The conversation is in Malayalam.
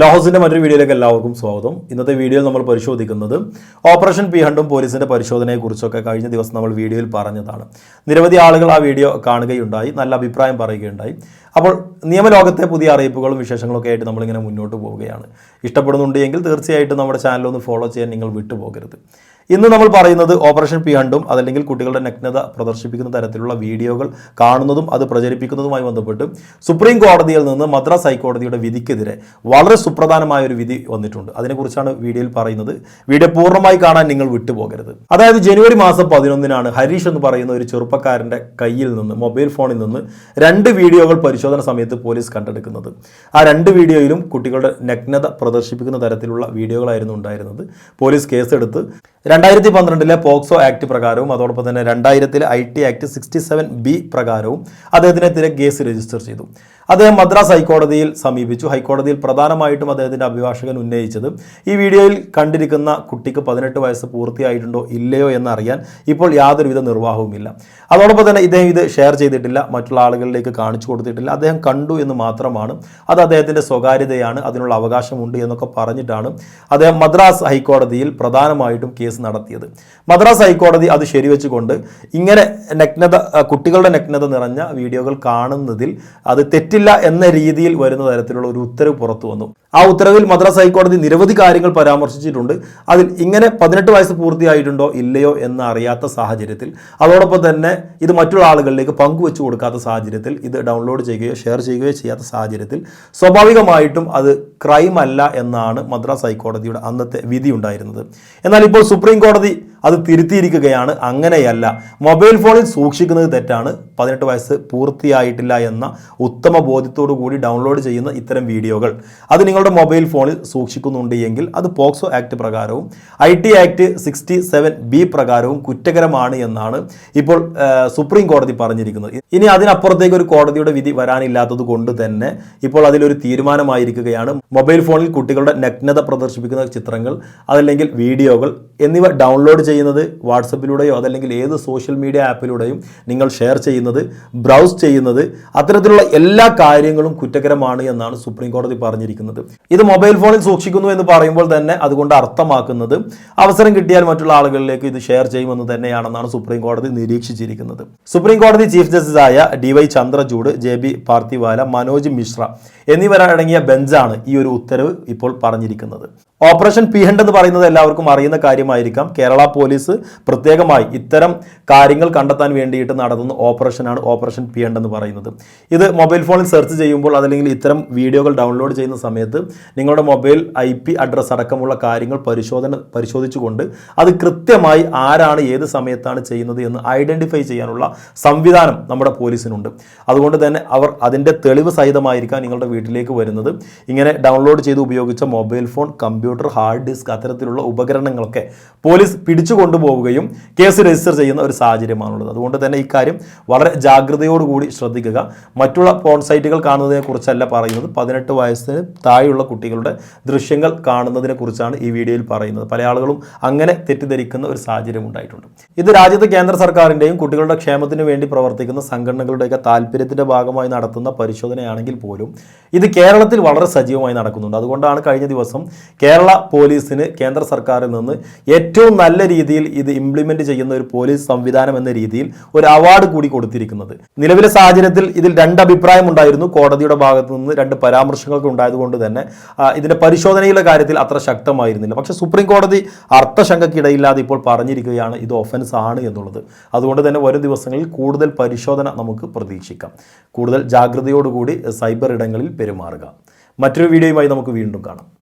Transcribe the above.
ലോഹസിന്റെ മറ്റൊരു വീഡിയോയിലേക്ക് എല്ലാവർക്കും സ്വാഗതം. ഇന്നത്തെ വീഡിയോയിൽ നമ്മൾ പരിശോധിക്കുന്നത് ഓപ്പറേഷൻ പി ഹണ്ടും പോലീസിന്റെ പരിശോധനയെക്കുറിച്ചൊക്കെ കഴിഞ്ഞ ദിവസം നമ്മൾ വീഡിയോയിൽ പറഞ്ഞതാണ്. നിരവധി ആളുകൾ ആ വീഡിയോ കാണുകയുണ്ടായി നല്ല അഭിപ്രായം പറയുകയുണ്ടായി. അപ്പോൾ നിയമലോകത്തെ പുതിയ അറിയിപ്പുകളും വിശേഷങ്ങളൊക്കെ ആയിട്ട് നമ്മളിങ്ങനെ മുന്നോട്ട് പോവുകയാണ്. ഇഷ്ടപ്പെടുന്നുണ്ടെങ്കിൽ തീർച്ചയായിട്ടും നമ്മുടെ ചാനൽ ഒന്ന് ഫോളോ ചെയ്യാൻ നിങ്ങൾ വിട്ടുപോകരുത്. ഇന്ന് നമ്മൾ പറയുന്നത് ഓപ്പറേഷൻ പി ഹണ്ടും അതല്ലെങ്കിൽ കുട്ടികളുടെ നഗ്നത പ്രദർശിപ്പിക്കുന്ന തരത്തിലുള്ള വീഡിയോകൾ കാണുന്നതും അത് പ്രചരിപ്പിക്കുന്നതുമായി ബന്ധപ്പെട്ട് സുപ്രീം കോടതിയിൽ നിന്ന് മദ്രാസ് ഹൈക്കോടതിയുടെ വിധിക്കെതിരെ വളരെ സുപ്രധാനമായ ഒരു വിധി വന്നിട്ടുണ്ട്. അതിനെക്കുറിച്ചാണ് വീഡിയോയിൽ പറയുന്നത്. വീഡിയോ പൂർണമായി കാണാൻ നിങ്ങൾ വിട്ടുപോകരുത്. അതായത് ജനുവരി മാസം പതിനൊന്നിനാണ് ഹരീഷ് എന്ന് പറയുന്ന ഒരു ചെറുപ്പക്കാരന്റെ കയ്യിൽ നിന്ന് മൊബൈൽ ഫോണിൽ നിന്ന് രണ്ട് വീഡിയോകൾ പരിശോധന സമയത്ത് പോലീസ് കണ്ടെടുക്കുന്നത്. ആ രണ്ട് വീഡിയോയിലും കുട്ടികളുടെ നഗ്നത പ്രദർശിപ്പിക്കുന്ന തരത്തിലുള്ള വീഡിയോകളായിരുന്നു ഉണ്ടായിരുന്നത്. പോലീസ് കേസെടുത്ത് രണ്ടായിരത്തി പന്ത്രണ്ടിലെ പോക്സോ ആക്ട് പ്രകാരവും അതോടൊപ്പം തന്നെ രണ്ടായിരത്തിലെ I T act sixty seven B പ്രകാരവും അദ്ദേഹത്തിനെതിരെ കേസ് രജിസ്റ്റർ ചെയ്തു. അദ്ദേഹം മദ്രാസ് ഹൈക്കോടതിയിൽ സമീപിച്ചു. ഹൈക്കോടതിയിൽ പ്രധാനമായിട്ടും അദ്ദേഹത്തിന്റെ അഭിഭാഷകൻ ഉന്നയിച്ചത് ഈ വീഡിയോയിൽ കണ്ടിരിക്കുന്ന കുട്ടിക്ക് പതിനെട്ട് വയസ്സ് പൂർത്തിയായിട്ടുണ്ടോ ഇല്ലയോ എന്നറിയാൻ ഇപ്പോൾ യാതൊരുവിധ നിർവാഹവുമില്ല. അതോടൊപ്പം തന്നെ ഇദ്ദേഹം ഇത് ഷെയർ ചെയ്തിട്ടില്ല മറ്റുള്ള ആളുകളിലേക്ക് കാണിച്ചു കൊടുത്തിട്ടില്ല. അദ്ദേഹം കണ്ടു എന്ന് മാത്രമാണ്. അത് അദ്ദേഹത്തിന്റെ സ്വകാര്യതയാണ് അതിനുള്ള അവകാശമുണ്ട് എന്നൊക്കെ പറഞ്ഞിട്ടാണ് അദ്ദേഹം മദ്രാസ് ഹൈക്കോടതിയിൽ പ്രധാനമായിട്ടും കേസ് നടത്തിയത്. മദ്രാസ് ഹൈക്കോടതി അത് ശരിവെച്ചുകൊണ്ട് ഇങ്ങനെ നഗ്നത കുട്ടികളുടെ നഗ്നത നിറഞ്ഞ വീഡിയോകൾ കാണുന്നതിൽ അത് തെറ്റില്ല എന്ന രീതിയിൽ വരുന്ന തരത്തിലുള്ള ഒരു ഉത്തരവ് പുറത്തു വന്നു. ആ ഉത്തരവിൽ മദ്രാസ് ഹൈക്കോടതി നിരവധി കാര്യങ്ങൾ പരാമർശിച്ചിട്ടുണ്ട്. അതിൽ ഇങ്ങനെ പതിനെട്ട് വയസ്സ് പൂർത്തിയായിട്ടുണ്ടോ ഇല്ലയോ എന്ന് അറിയാത്ത സാഹചര്യത്തിൽ അതോടൊപ്പം തന്നെ ഇത് മറ്റുള്ള ആളുകളിലേക്ക് പങ്കുവെച്ചു കൊടുക്കാത്ത സാഹചര്യത്തിൽ ഇത് ഡൗൺലോഡ് ചെയ്യുകയോ ഷെയർ ചെയ്യുകയോ ചെയ്യാത്ത സാഹചര്യത്തിൽ സ്വാഭാവികമായിട്ടും അത് ക്രൈം അല്ല എന്നാണ് മദ്രാസ് ഹൈക്കോടതിയുടെ അന്നത്തെ വിധി ഉണ്ടായിരുന്നത് എന്നാൽ ഇപ്പോൾ സുപ്രീം കോടതി അത് തിരുത്തിയിരിക്കുകയാണ്. അങ്ങനെയല്ല. മൊബൈൽ ഫോണിൽ സൂക്ഷിക്കുന്നത് തെറ്റാണ്. പതിനെട്ട് വയസ്സ് പൂർത്തിയായിട്ടില്ല എന്ന ഉത്തമ ബോധ്യത്തോടു കൂടി ഡൗൺലോഡ് ചെയ്യുന്ന ഇത്തരം വീഡിയോകൾ. അത് നിങ്ങളുടെ മൊബൈൽ ഫോണിൽ സൂക്ഷിക്കുന്നുണ്ട് എങ്കിൽ അത് POCSO act പ്രകാരവും I T act sixty seven B പ്രകാരവും കുറ്റകരമാണ് എന്നാണ് ഇപ്പോൾ സുപ്രീം കോടതി പറഞ്ഞിരിക്കുന്നത്. ഇനി അതിനപ്പുറത്തേക്ക് ഒരു കോടതിയുടെ വിധി വരാനില്ലാത്തത് കൊണ്ട് തന്നെ ഇപ്പോൾ അതിലൊരു തീരുമാനമായിരിക്കുകയാണ്. മൊബൈൽ ഫോണിൽ കുട്ടികളുടെ നഗ്നത പ്രദർശിപ്പിക്കുന്ന ചിത്രങ്ങൾ അതല്ലെങ്കിൽ വീഡിയോകൾ എന്നിവ ഡൗൺലോഡ് ചെയ്യുന്നത് വാട്സപ്പിലൂടെയോ അതല്ലെങ്കിൽ ഏത് സോഷ്യൽ മീഡിയ ആപ്പിലൂടെയും നിങ്ങൾ ഷെയർ ചെയ്യുന്നത് ബ്രൗസ് ചെയ്യുന്നത് അത്തരത്തിലുള്ള എല്ലാ കാര്യങ്ങളും കുറ്റകരമാണ് എന്നാണ് സുപ്രീം കോടതി പറഞ്ഞിരിക്കുന്നത്. ഇത് മൊബൈൽ ഫോണിൽ സൂക്ഷിക്കുന്നു എന്ന് പറയുമ്പോൾ തന്നെ അതുകൊണ്ട് അർത്ഥമാക്കുന്നത് അവസരം കിട്ടിയാൽ മറ്റുള്ള ആളുകളിലേക്ക് ഇത് ഷെയർ ചെയ്യുമെന്ന് തന്നെയാണെന്നാണ് സുപ്രീം കോടതി നിരീക്ഷിച്ചിരിക്കുന്നത്. സുപ്രീം കോടതി ചീഫ് ജസ്റ്റിസ് ആയ D Y Chandrachud J B Pardiwala Manoj Mishra എന്നിവരടങ്ങിയ ബെഞ്ചാണ് ഈ ഒരു ഉത്തരവ് ഇപ്പോൾ പറഞ്ഞിരിക്കുന്നത്. ഓപ്പറേഷൻ പി ഹണ്ട് എന്ന് പറയുന്നത് എല്ലാവർക്കും അറിയുന്ന കാര്യമായിരിക്കാം. കേരള പോലീസ് പ്രത്യേകമായി ഇത്തരം കാര്യങ്ങൾ കണ്ടെത്താൻ വേണ്ടിയിട്ട് നടത്തുന്ന ഓപ്പറേഷനാണ് ഓപ്പറേഷൻ പി ഹണ്ട് എന്ന് പറയുന്നത്. ഇത് മൊബൈൽ ഫോണിൽ സെർച്ച് ചെയ്യുമ്പോൾ അതല്ലെങ്കിൽ ഇത്തരം വീഡിയോകൾ ഡൗൺലോഡ് ചെയ്യുന്ന സമയത്ത് നിങ്ങളുടെ മൊബൈൽ ഐ പി അഡ്രസ്സ് അടക്കമുള്ള കാര്യങ്ങൾ പരിശോധന പരിശോധിച്ചുകൊണ്ട് അത് കൃത്യമായി ആരാണ് ഏത് സമയത്താണ് ചെയ്യുന്നത് എന്ന് ഐഡന്റിഫൈ ചെയ്യാനുള്ള സംവിധാനം നമ്മുടെ പോലീസിനുണ്ട്. അതുകൊണ്ട് തന്നെ അവർ അതിന്റെ തെളിവ് സഹിതമായിരിക്കാം നിങ്ങളുടെ വീട്ടിലേക്ക് വരുന്നത്. ഇങ്ങനെ ഡൗൺലോഡ് ചെയ്ത് ഉപയോഗിച്ച mobile phone computer hard disk അത്തരത്തിലുള്ള ഉപകരണങ്ങളൊക്കെ പോലീസ് പിടിച്ചു കൊണ്ടുപോവുകയും കേസ് രജിസ്റ്റർ ചെയ്യുന്ന ഒരു സാഹചര്യമാണുള്ളത്. അതുകൊണ്ട് തന്നെ ഇക്കാര്യം വളരെ ജാഗ്രതയോടുകൂടി ശ്രദ്ധിക്കുക. മറ്റുള്ള പോൺ സൈറ്റുകൾ കാണുന്നതിനെ കുറിച്ചല്ല പറയുന്നത്. പതിനെട്ട് വയസ്സിന് താഴെയുള്ള കുട്ടികളുടെ ദൃശ്യങ്ങൾ കാണുന്നതിനെ കുറിച്ചാണ് ഈ വീഡിയോയിൽ പറയുന്നത്. പല ആളുകളും അങ്ങനെ തെറ്റിദ്ധരിക്കുന്ന ഒരു സാഹചര്യം ഉണ്ടായിട്ടുണ്ട്. ഇത് രാജ്യത്തെ കേന്ദ്ര സർക്കാരിന്റെയും കുട്ടികളുടെ ക്ഷേമത്തിന് വേണ്ടി പ്രവർത്തിക്കുന്ന സംഘടനകളുടെയൊക്കെ താല്പര്യത്തിന്റെ ഭാഗമായി നടത്തുന്ന പരിശോധനയാണെങ്കിൽ പോലും ഇത് കേരളത്തിൽ വളരെ സജീവമായി നടക്കുന്നുണ്ട്. അതുകൊണ്ടാണ് കഴിഞ്ഞ ദിവസം കേരള പോലീസിന് കേന്ദ്ര സർക്കാരിൽ നിന്ന് ഏറ്റവും നല്ല രീതിയിൽ ഇത് ഇംപ്ലിമെന്റ് ചെയ്യുന്ന ഒരു പോലീസ് സംവിധാനം എന്ന രീതിയിൽ ഒരു അവാർഡ് കൂടി കൊടുത്തിരിക്കുന്നത്. നിലവിലെ സാഹചര്യത്തിൽ ഇതിൽ രണ്ട് അഭിപ്രായം ഉണ്ടായിരുന്നു. കോടതിയുടെ ഭാഗത്ത് നിന്ന് രണ്ട് പരാമർശങ്ങളൊക്കെ ഉണ്ടായതുകൊണ്ട് തന്നെ ഇതിന്റെ പരിശോധനയുടെ കാര്യത്തിൽ അത്ര ശക്തമായിരുന്നില്ല. പക്ഷേ സുപ്രീം കോടതി അർത്ഥശങ്കക്കിടയില്ലാതെ ഇപ്പോൾ പറഞ്ഞിരിക്കുകയാണ് ഇത് ഒഫൻസ് ആണ് എന്നുള്ളത്. അതുകൊണ്ട് തന്നെ വരും ദിവസങ്ങളിൽ കൂടുതൽ പരിശോധന നമുക്ക് പ്രതീക്ഷിക്കാം. കൂടുതൽ ജാഗ്രതയോടുകൂടി സൈബർ ഇടങ്ങളിൽ പെരുമാറുക. മറ്റൊരു വീഡിയോയുമായി നമുക്ക് വീണ്ടും കാണാം.